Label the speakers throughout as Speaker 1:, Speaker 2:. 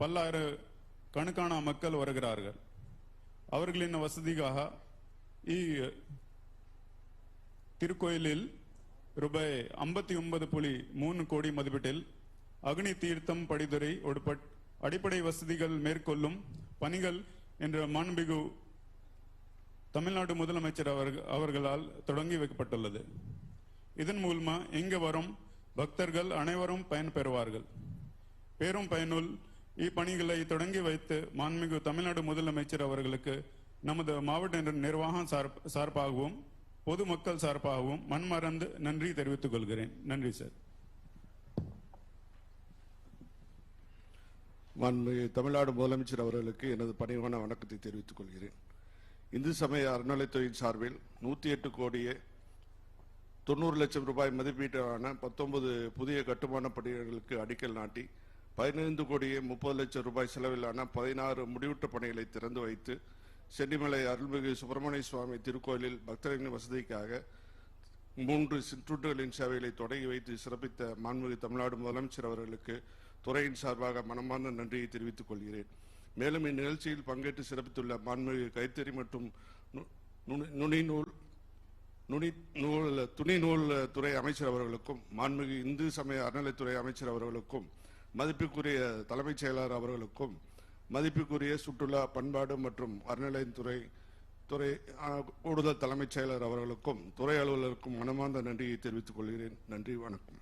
Speaker 1: பல்லாயிர கணக்கான மக்கள் வருகிறார்கள் அவர்களின் வசதிக்காக திருக்கோயிலில் ரூபாய் ஐம்பத்தி ஒன்பது புள்ளி மூணு கோடி மதிப்பீட்டில் அக்னி தீர்த்தம் படித்துறை அடிப்படை வசதிகள் மேற்கொள்ளும் பணிகள் என்ற மண்பிகு தமிழ்நாடு முதலமைச்சர் அவர்களால் தொடங்கி வைக்கப்பட்டுள்ளது இதன் மூலமா இங்கு வரும் பக்தர்கள் அனைவரும் பயன்பெறுவார்கள் பெரும் பயனுள் இப்பணிகளை தொடங்கி வைத்து மாண்புமிகு தமிழ்நாடு முதலமைச்சர் அவர்களுக்கு நமது மாவட்ட நிர்வாகம் சார்பாகவும் பொதுமக்கள் சார்பாகவும் மண்மறந்து நன்றி தெரிவித்துக் கொள்கிறேன் நன்றி சார்
Speaker 2: மாண்புமிகு தமிழ்நாடு முதலமைச்சர் அவர்களுக்கு எனது பணிவான வணக்கத்தை தெரிவித்துக் கொள்கிறேன் இந்து சமய அறநிலைத்துறையின் சார்பில் நூற்றி எட்டு கோடியே தொண்ணூறு லட்சம் ரூபாய் மதிப்பீட்டான பத்தொன்பது புதிய கட்டுமான பணிகளுக்கு அடிக்கல் நாட்டி பதினைந்து கோடியே முப்பது லட்சம் ரூபாய் செலவிலான பதினாறு முடிவுட்ட பணிகளை திறந்து வைத்து சென்னிமலை அருள்மிகு சுப்பிரமணிய சுவாமி திருக்கோயிலில் பக்தர்களின் வசதிக்காக மூன்று சிற்றுண்டுகளின் சேவைகளை தொடங்கி வைத்து சிறப்பித்த மாண்புமிகு தமிழ்நாடு முதலமைச்சர் அவர்களுக்கு துறையின் சார்பாக மனமார்ந்த நன்றியை தெரிவித்துக் கொள்கிறேன் மேலும் இந்நிகழ்ச்சியில் பங்கேற்று சிறப்பித்துள்ள மாண்புமிகு கைத்தறி மற்றும் நுனிநூல் நுனி நூல் துணி நூல் துறை அமைச்சர் அவர்களுக்கும் மாண்புமிகு இந்து சமய அறநிலைத்துறை அமைச்சர் அவர்களுக்கும் மதிப்புக்குரிய தலைமைச் செயலாளர் அவர்களுக்கும் மதிப்புக்குரிய சுற்றுலா பண்பாடு மற்றும் அறநிலையத்துறை துறை கூடுதல் தலைமைச் செயலர் அவர்களுக்கும் துறை அலுவலருக்கும் மனமார்ந்த நன்றியை தெரிவித்துக் கொள்கிறேன் நன்றி வணக்கம்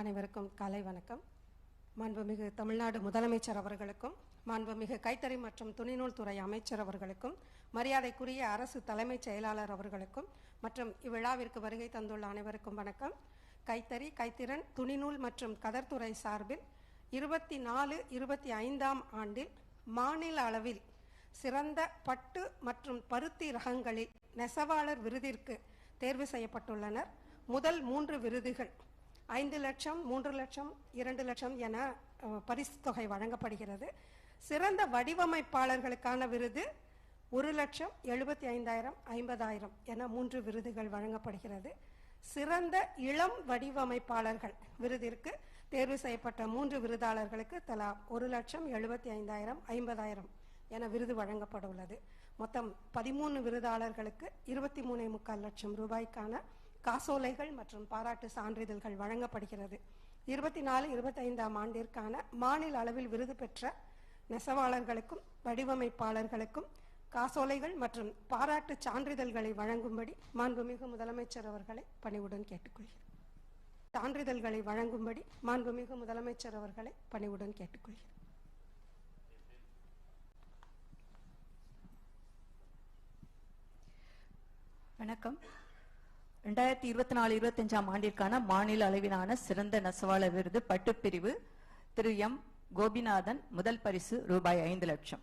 Speaker 3: அனைவருக்கும் காலை வணக்கம் மாண்புமிகு தமிழ்நாடு முதலமைச்சர் அவர்களுக்கும் மாண்புமிகு கைத்தறி மற்றும் துணிநூல் துறை அமைச்சர் அவர்களுக்கும் மரியாதைக்குரிய அரசு தலைமைச் செயலாளர் அவர்களுக்கும் மற்றும் இவ்விழாவிற்கு வருகை தந்துள்ள அனைவருக்கும் வணக்கம் கைத்தறி கைத்திறன் துணிநூல் மற்றும் கதர்துறை சார்பில் இருபத்தி நாலு இருபத்தி ஐந்தாம் ஆண்டில் மாநில அளவில் சிறந்த பட்டு மற்றும் பருத்தி ரகங்களில் நெசவாளர் விருதிற்கு தேர்வு செய்யப்பட்டுள்ளனர் முதல் மூன்று விருதுகள் ஐந்து லட்சம் மூன்று லட்சம் இரண்டு லட்சம் என பரிசு தொகை வழங்கப்படுகிறது சிறந்த வடிவமைப்பாளர்களுக்கான விருது ஒரு லட்சம் எழுபத்தி ஐந்தாயிரம் ஐம்பதாயிரம் என மூன்று விருதுகள் வழங்கப்படுகிறது சிறந்த இளம் வடிவமைப்பாளர்கள் விருதிற்கு தேர்வு செய்யப்பட்ட மூன்று விருதாளர்களுக்கு தலா ஒரு லட்சம் எழுபத்தி ஐந்தாயிரம் ஐம்பதாயிரம் என விருது வழங்கப்பட உள்ளது மொத்தம் பதிமூணு விருதாளர்களுக்கு இருபத்தி மூணே முக்கால் லட்சம் ரூபாய்க்கான காசோலைகள் மற்றும் பாராட்டு சான்றிதழ்கள் வழங்கப்படுகிறது இருபத்தி நாலு இருபத்தைந்தாம் ஆண்டிற்கான மாநில அளவில் விருது பெற்ற நெசவாளர்களுக்கும் வடிவமைப்பாளர்களுக்கும் காசோலைகள் மற்றும் பாராட்டு சான்றிதழ்களை வழங்கும்படி மாண்புமிகு முதலமைச்சர் அவர்களை பணிவுடன் கேட்டுக்கொள்கிறேன் சான்றிதழ்களை வழங்கும்படி மாண்புமிகு முதலமைச்சர் அவர்களை பணிவுடன் கேட்டுக்கொள்கிறேன்
Speaker 4: வணக்கம் ரெண்டாயிரத்தி இருபத்தி நாலு இருபத்தஞ்சாம் ஆண்டிற்கான மாநில அளவிலான சிறந்த நெசவாளர் விருது பட்டுப்பிரிவு திரு எம் கோபிநாதன் முதல் பரிசு ரூபாய் ஐந்து லட்சம்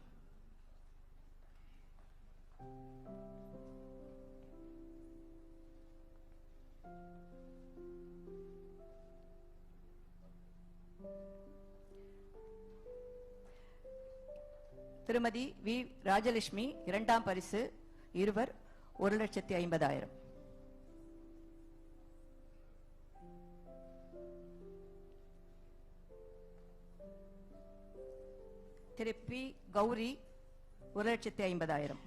Speaker 4: திருமதி வி ராஜலட்சுமி இரண்டாம் பரிசு இருவர் ஒரு லட்சத்தி ஐம்பதாயிரம் திரு பி கௌரி ஒரு லட்சத்தி ஐம்பதாயிரம்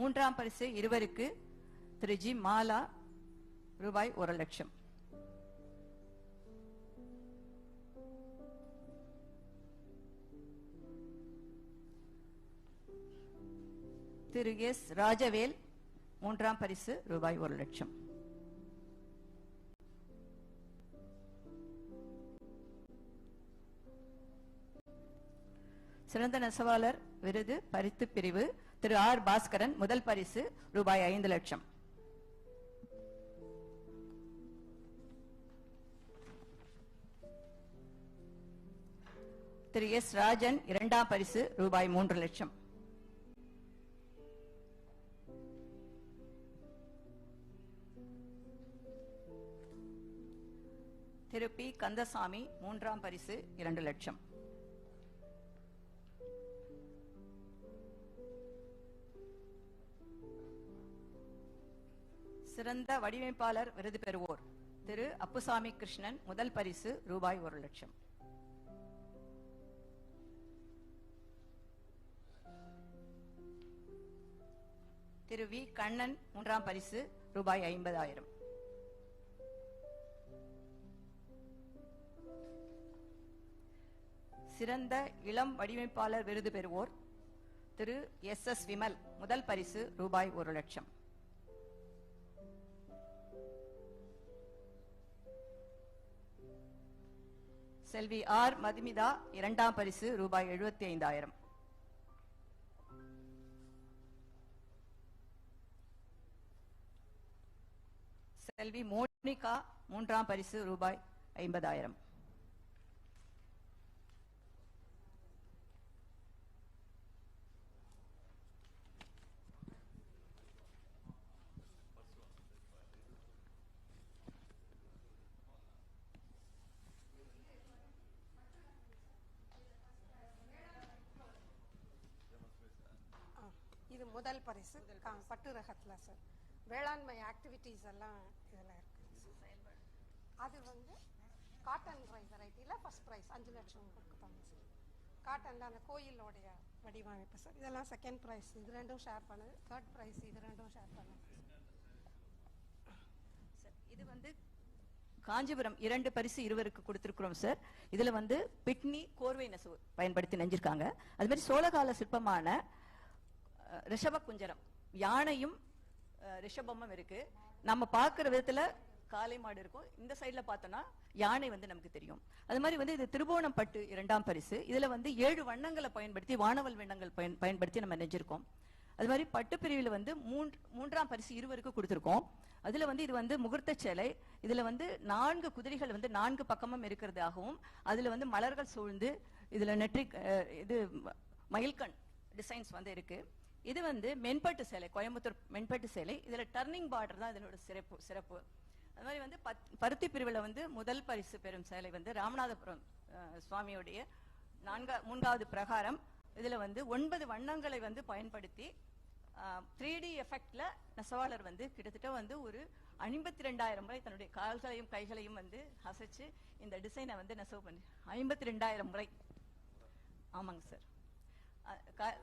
Speaker 4: மூன்றாம் பரிசு இருவருக்கு திரு ஜி மாலா ரூபாய் ஒரு லட்சம் திரு எஸ் ராஜவேல் மூன்றாம் பரிசு ரூபாய் ஒரு லட்சம் சிறந்த நெசவாளர் விருது பரித்து பிரிவு திரு ஆர் பாஸ்கரன் முதல் பரிசு ரூபாய் ஐந்து லட்சம் திரு எஸ் ராஜன் இரண்டாம் பரிசு ரூபாய் மூன்று லட்சம் திருப்பி கந்தசாமி மூன்றாம் பரிசு இரண்டு லட்சம் சிறந்த வடிவமைப்பாளர் விருது பெறுவோர் திரு அப்புசாமி கிருஷ்ணன் முதல் பரிசு ரூபாய் ஒரு லட்சம் திரு வி கண்ணன் மூன்றாம் பரிசு ரூபாய் ஐம்பதாயிரம் சிறந்த இளம் வடிவமைப்பாளர் விருது பெறுவோர் திரு எஸ் எஸ் விமல் முதல் பரிசு ரூபாய் ஒரு லட்சம் செல்வி ஆர் மதுமிதா இரண்டாம் பரிசு ரூபாய் எழுபத்தி ஐந்தாயிரம் செல்வி மோனிகா மூன்றாம் பரிசு ரூபாய் ஐம்பதாயிரம்
Speaker 5: முதல் பரிசு பட்டு ரகத்தில் சார் வேளாண்மை ஆக்டிவிட்டீஸ் எல்லாம் இதில் இருக்குது அது வந்து காட்டன் ட்ரை வெரைட்டியில் ஃபஸ்ட் ப்ரைஸ் அஞ்சு லட்சம் கொடுத்தாங்க சார் தான் அந்த கோயிலோடைய வடிவமைப்பு சார் இதெல்லாம் செகண்ட் ப்ரைஸ் இது ரெண்டும் ஷேர் பண்ணுது தேர்ட் ப்ரைஸ் இது ரெண்டும் ஷேர் பண்ணுது
Speaker 6: சார் இது வந்து காஞ்சிபுரம் இரண்டு பரிசு இருவருக்கு கொடுத்துருக்குறோம் சார் இதில் வந்து பிட்னி கோர்வை நெசவு பயன்படுத்தி நெஞ்சிருக்காங்க அது மாதிரி சோழகால சிற்பமான ரிஷப குஞ்சரம் யானையும் ரிஷபமும் இருக்கு நம்ம பார்க்குற விதத்துல காளை மாடு இருக்கும் இந்த சைடில் பார்த்தோன்னா யானை வந்து நமக்கு தெரியும் அது மாதிரி வந்து இது திருபோணம் பட்டு இரண்டாம் பரிசு இதில் வந்து ஏழு வண்ணங்களை பயன்படுத்தி வானவல் வண்ணங்கள் பயன் பயன்படுத்தி நம்ம நெஞ்சிருக்கோம் அது மாதிரி பட்டு பிரிவில் வந்து மூன்று மூன்றாம் பரிசு இருவருக்கு கொடுத்துருக்கோம் அதில் வந்து இது வந்து முகூர்த்த சேலை இதில் வந்து நான்கு குதிரைகள் வந்து நான்கு பக்கமும் இருக்கிறதாகவும் அதில் வந்து மலர்கள் சூழ்ந்து இதில் நெற்றி இது மயில்கண் டிசைன்ஸ் வந்து இருக்குது இது வந்து மென்பட்டு சேலை கோயம்புத்தூர் மென்பட்டு சேலை இதில் டர்னிங் பார்டர் தான் இதனோட சிறப்பு சிறப்பு அது மாதிரி வந்து பத் பருத்தி பிரிவில் வந்து முதல் பரிசு பெறும் சேலை வந்து ராமநாதபுரம் சுவாமியுடைய நான்கா மூன்றாவது பிரகாரம் இதில் வந்து ஒன்பது வண்ணங்களை வந்து பயன்படுத்தி த்ரீ டி எஃபெக்ட்ல நெசவாளர் வந்து கிட்டத்தட்ட வந்து ஒரு ஐம்பத்தி ரெண்டாயிரம் முறை தன்னுடைய கால்களையும் கைகளையும் வந்து அசைச்சு இந்த டிசைனை வந்து நெசவு பண்ணி ஐம்பத்தி ரெண்டாயிரம் முறை ஆமாங்க சார்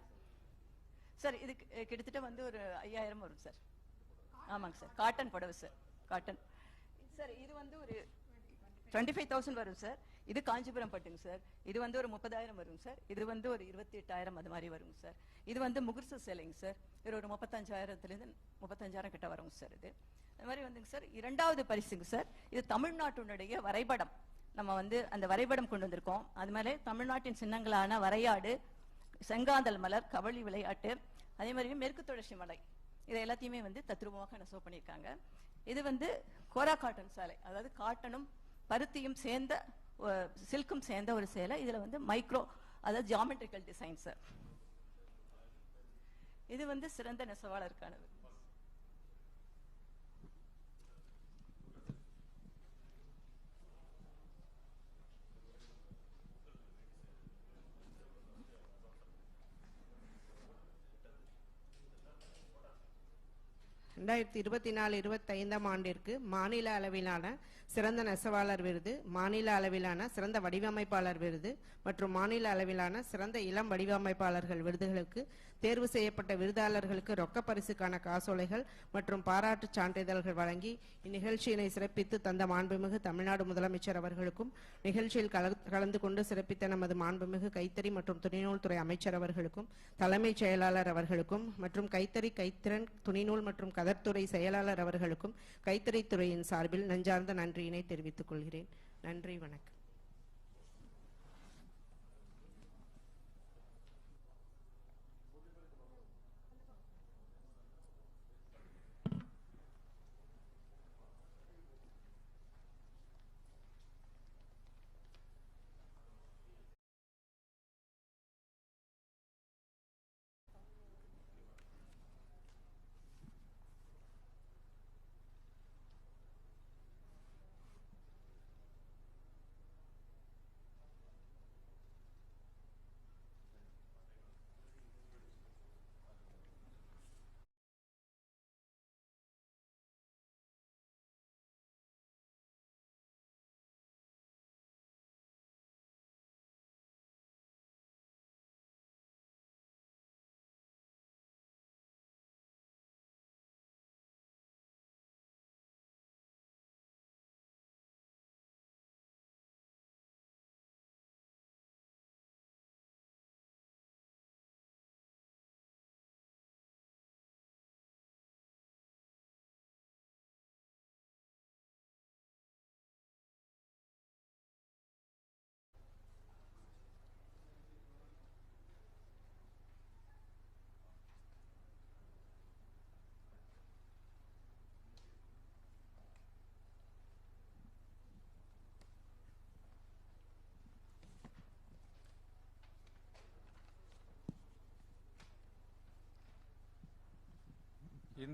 Speaker 6: சார் இது கிட்டத்தட்ட வந்து ஒரு ஐயாயிரம் வரும் சார் ஆமாங்க சார் காட்டன் புடவை சார் காட்டன் சார் இது வந்து ஒரு டுவெண்ட்டி ஃபைவ் தௌசண்ட் வரும் சார் இது காஞ்சிபுரம் பட்டுங்க சார் இது வந்து ஒரு முப்பதாயிரம் வரும் சார் இது வந்து ஒரு இருபத்தி எட்டாயிரம் அது மாதிரி வருங்க சார் இது வந்து முகுர்ச சிலைங்க சார் இது ஒரு முப்பத்தஞ்சாயிரத்துலேருந்து முப்பத்தஞ்சாயிரம் கிட்ட வருங்க சார் இது அது மாதிரி வந்துங்க சார் இரண்டாவது பரிசுங்க சார் இது தமிழ்நாட்டினுடைய வரைபடம் நம்ம வந்து அந்த வரைபடம் கொண்டு வந்திருக்கோம் அது மாதிரி தமிழ்நாட்டின் சின்னங்களான வரையாடு செங்காந்தல் மலர் கவளி விளையாட்டு அதே மாதிரி மேற்கு தொடர்ச்சி மலை இதை எல்லாத்தையுமே வந்து தத்ரூபமாக நெசவு பண்ணியிருக்காங்க இது வந்து கோரா காட்டன் சேலை அதாவது காட்டனும் பருத்தியும் சேர்ந்த சில்க்கும் சேர்ந்த ஒரு சேலை இதில் வந்து மைக்ரோ அதாவது ஜியாமெட்ரிக்கல் டிசைன்ஸு இது வந்து சிறந்த நெசவாளருக்கானது
Speaker 4: ரெண்டாயிரத்தி இருபத்தி நாலு இருபத்தைந்தாம் ஆண்டிற்கு மாநில அளவிலான சிறந்த நெசவாளர் விருது மாநில அளவிலான சிறந்த வடிவமைப்பாளர் விருது மற்றும் மாநில அளவிலான சிறந்த இளம் வடிவமைப்பாளர்கள் விருதுகளுக்கு தேர்வு செய்யப்பட்ட விருதாளர்களுக்கு ரொக்க பரிசுக்கான காசோலைகள் மற்றும் பாராட்டு சான்றிதழ்கள் வழங்கி இந்நிகழ்ச்சியினை சிறப்பித்து தந்த மாண்புமிகு தமிழ்நாடு முதலமைச்சர் அவர்களுக்கும் நிகழ்ச்சியில் கலந்து கொண்டு சிறப்பித்த நமது மாண்புமிகு கைத்தறி மற்றும் துணிநூல் துறை அமைச்சர் அவர்களுக்கும் தலைமைச் செயலாளர் அவர்களுக்கும் மற்றும் கைத்தறி கைத்திறன் துணிநூல் மற்றும் கதர்த்துறை செயலாளர் அவர்களுக்கும் கைத்தறித்துறையின் சார்பில் நஞ்சார்ந்த நன்றியினை தெரிவித்துக் கொள்கிறேன் நன்றி வணக்கம்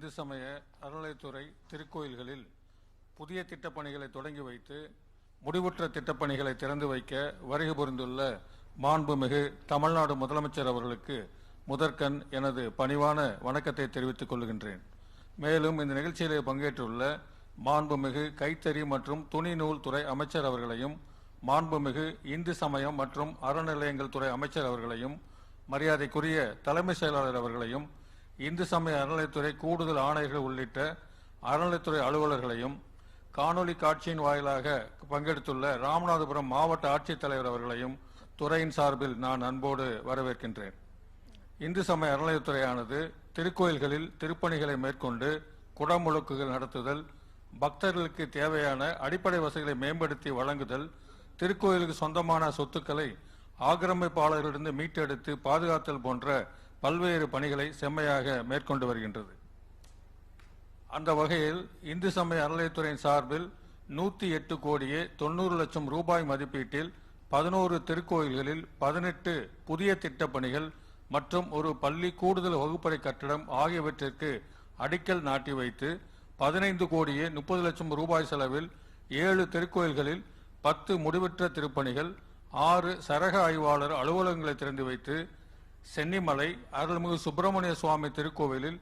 Speaker 1: இந்து சமய அறநிலைத்துறை திருக்கோயில்களில் புதிய திட்டப்பணிகளை தொடங்கி வைத்து முடிவுற்ற திட்டப்பணிகளை திறந்து வைக்க வருகை புரிந்துள்ள மாண்புமிகு தமிழ்நாடு முதலமைச்சர் அவர்களுக்கு முதற்கண் எனது பணிவான வணக்கத்தை தெரிவித்துக் கொள்கின்றேன் மேலும் இந்த நிகழ்ச்சியிலே பங்கேற்றுள்ள மாண்புமிகு கைத்தறி மற்றும் துணி நூல் துறை அமைச்சர் அவர்களையும் மாண்புமிகு இந்து சமயம் மற்றும் அறநிலையங்கள் துறை அமைச்சர் அவர்களையும் மரியாதைக்குரிய தலைமை செயலாளர் அவர்களையும் இந்து சமய அறநிலையத்துறை கூடுதல் ஆணையர்கள் உள்ளிட்ட அறநிலையத்துறை அலுவலர்களையும் காணொலி காட்சியின் வாயிலாக பங்கெடுத்துள்ள ராமநாதபுரம் மாவட்ட ஆட்சித்தலைவர் அவர்களையும் துறையின் சார்பில் நான் அன்போடு வரவேற்கின்றேன் இந்து சமய அறநிலையத்துறையானது திருக்கோயில்களில் திருப்பணிகளை மேற்கொண்டு குடமுழுக்குகள் நடத்துதல் பக்தர்களுக்கு தேவையான அடிப்படை வசதிகளை மேம்படுத்தி வழங்குதல் திருக்கோயிலுக்கு சொந்தமான சொத்துக்களை ஆக்கிரமிப்பாளர்களிடம் மீட்டெடுத்து பாதுகாத்தல் போன்ற பல்வேறு பணிகளை செம்மையாக மேற்கொண்டு வருகின்றது அந்த வகையில் இந்து சமய அறநிலையத்துறையின் சார்பில் நூத்தி எட்டு கோடியே தொண்ணூறு லட்சம் ரூபாய் மதிப்பீட்டில் பதினோரு திருக்கோயில்களில் பதினெட்டு புதிய திட்டப்பணிகள் மற்றும் ஒரு பள்ளி கூடுதல் வகுப்பறை கட்டடம் ஆகியவற்றிற்கு அடிக்கல் நாட்டி வைத்து பதினைந்து கோடியே முப்பது லட்சம் ரூபாய் செலவில் ஏழு திருக்கோயில்களில் பத்து முடிவற்ற திருப்பணிகள் ஆறு சரக ஆய்வாளர் அலுவலகங்களை திறந்து வைத்து சென்னிமலை அருள்மிகு சுப்பிரமணிய சுவாமி திருக்கோவிலில்